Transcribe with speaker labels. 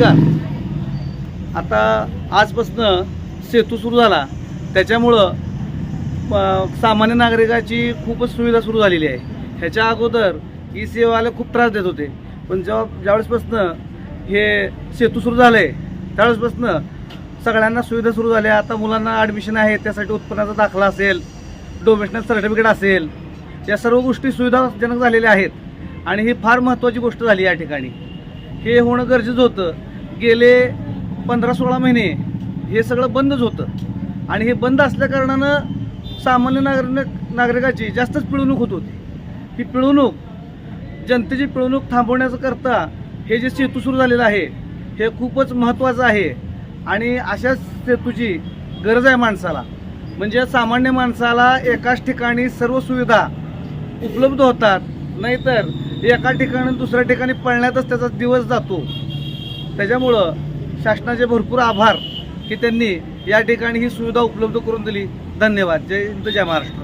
Speaker 1: नमस्कार आता आजपासनं सेतू सुरू झाला. त्याच्यामुळं सामान्य नागरिकाची खूपच सुविधा सुरू झालेली आहे. ह्याच्या अगोदर ई सेवाला खूप त्रास देत होते. पण जेव्हा ज्यावेळेसपासनं हे सेतू सुरू झालं आहे त्यावेळेसपासनं सगळ्यांना सुविधा सुरू झाल्या. आता मुलांना ॲडमिशन आहे त्यासाठी उत्पन्नाचा दाखला असेल डोमेशनल सर्टिफिकेट असेल या सर्व गोष्टी सुविधाजनक झालेल्या आहेत. आणि ही फार महत्त्वाची गोष्ट झाली या ठिकाणी. हे होणं गरजेचं होतं. गेले पंधरा सोळा महिने हे सगळं बंदच होतं. आणि हे बंद असल्याकारणानं सामान्य नागरिक नागरिकाची जास्तच पिळवणूक होत होती. ही पिळवणूक जनतेची पिळवणूक थांबवण्याचं करता हे जे सेतू सुरू झालेलं आहे हे खूपच महत्त्वाचं आहे. आणि अशाच सेतूची गरज आहे माणसाला. म्हणजे सामान्य माणसाला एकाच ठिकाणी सर्व सुविधा उपलब्ध होतात नाहीतर एका ठिकाणी दुसऱ्या ठिकाणी पळण्यातच त्याचा दिवस जातो. त्याच्यामुळं शासनाचे भरपूर आभार की त्यांनी या ठिकाणी ही सुविधा उपलब्ध करून दिली. धन्यवाद. जय हिंद जय महाराष्ट्र.